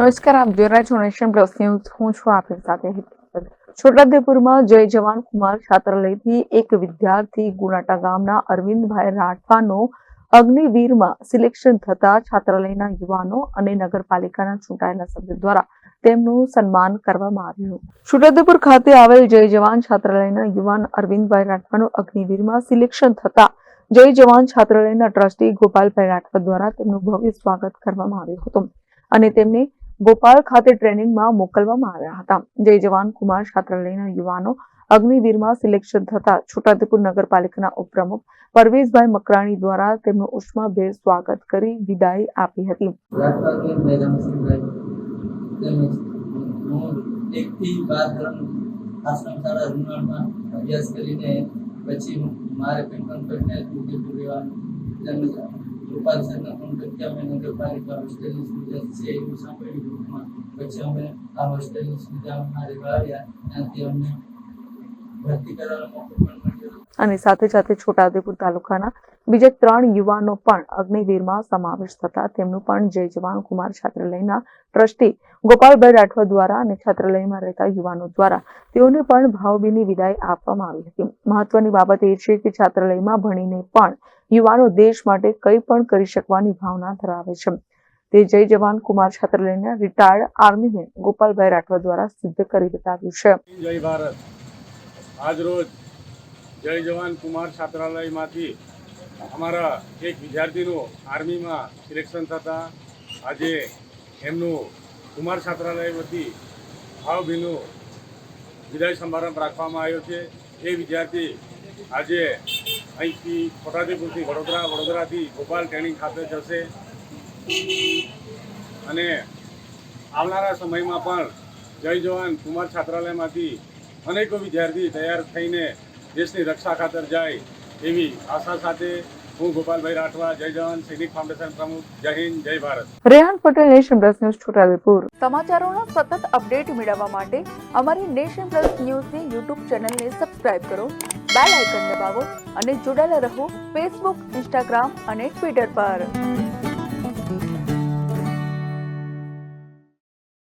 નમસ્કાર, આપ જોઈ રહ્યા છો નેશન પ્લસ ન્યૂઝ હું છું આપની સાથે. છોટાઉદેપુરમાં જય જવાન કુમાર છાત્રાલયથી એક વિદ્યાર્થી ગુણાટા ગામના અરવિંદભાઈ રાઠવાનો અગ્નિવીરમાં સિલેક્શન થતા છાત્રાલયના યુવાનો અને નગરપાલિકાના ચૂંટાયેલા સભ્યો દ્વારા તેમનું સન્માન કરવામાં આવ્યું છોટાઉદેપુર ખાતે આવેલ જય જવાન છાત્રાલયના યુવાન અરવિંદભાઈ રાઠવાનું અગ્નિવીરમાં સિલેક્શન થતા જય જવાન છાત્રાલયના ટ્રસ્ટી ગોપાલભાઈ રાઠવા દ્વારા તેમનું ભવ્ય સ્વાગત કરવામાં આવ્યું હતું અને તેમને ભોપાલ ખાતે ટ્રેનિંગમાં મોકલવામાં આવ્યા હતા. જય જવાન, કુમાર છાત્રાલયના યુવાનો અગ્નિવીરમાં સિલેક્શન થતા છોટાઉદેપુર નગરપાલિકાના ઉપપ્રમુખ પરવેશભાઈ મકરાણી દ્વારા તેમનું ઉષ્માભેર સ્વાગત કરી વિદાય આપી હતી. અભ્યાસ કરીને પછી મારે પેન્શન કરીને ઉદયપુર રહેવાનું તેમજ ગોપાલ સરના કોન્ટેક્ટથી અમે નગરપાલિકા હોસ્ટેલની સુવિધા છે એવું સાંભળ્યું ગ્રુપમાં પછી અમે આ હોસ્ટેલની સુવિધા અમારે આવ્યા ત્યાંથી અમને ભરતી કરવાનો મોકો પણ અને સાથે સાથે છોટાઉદેપુર તાલુકાના બીજા ત્રણ યુવાનો પણ અગ્નિવીરમાં સમાવેશ થતા તેમનું પણ જય જવાન કુમાર છાત્રાલયના ટ્રસ્ટી ગોપાલભાઈ રાઠવા દ્વારા અને છાત્રાલયમાં રહેતા યુવાનો દ્વારા તેઓને પણ ભાવભીની વિદાય આપવામાં આવી હતી. મહત્વની બાબત એ છે કે છાત્રાલયમાં ભણીને પણ યુવાનો દેશ માટે કંઈ પણ કરી શકવાની ભાવના ધરાવે છે. તે જય જવાન કુમાર છાત્રાલયના રિટાયર્ડ આર્મીમેન ગોપાલભાઈ રાઠવા દ્વારા સિદ્ધ કરી બતાવ્યું છે. જય ભારત. આજરોજ જય જવાન કુમાર છાત્રાલયમાંથી અમારા એક વિદ્યાર્થીનું આર્મીમાં સિલેક્શન થતાં આજે એમનું કુમાર છાત્રાલય વતી ભાવભીનું વિદાય સમારંભ રાખવામાં આવ્યો છે. એ વિદ્યાર્થી આજે અહીંથી છોટાઉદેપુરથી વડોદરા, વડોદરાથી ભોપાલ ટ્રેનિંગ ખાતે જશે. અને આવનારા સમયમાં પણ જય જવાન કુમાર છાત્રાલયમાંથી અનેકો વિદ્યાર્થી તૈયાર થઈને દેશની રક્ષા ખાતર જાય એવી આશા સાથે હું ગોપાલભાઈ રાઠવા જય જવાન સૈનિક ફાઉન્ડેશન પ્રમુખ જય હિન્દ જય Bharat. Rehan Patel nation plus news Chhota Udepur. સમાચારોનો સતત અપડેટ મેળવવા માટે અમારી નેશન પ્લસ ન્યૂઝની યુટ્યુબ ચેનલને સબસ્ક્રાઇબ કરો બેલ આઇકન દબાવો અને જોડાયેલા રહો ફેસબુક ઇન્સ્ટાગ્રામ અને ટ્વિટર પર.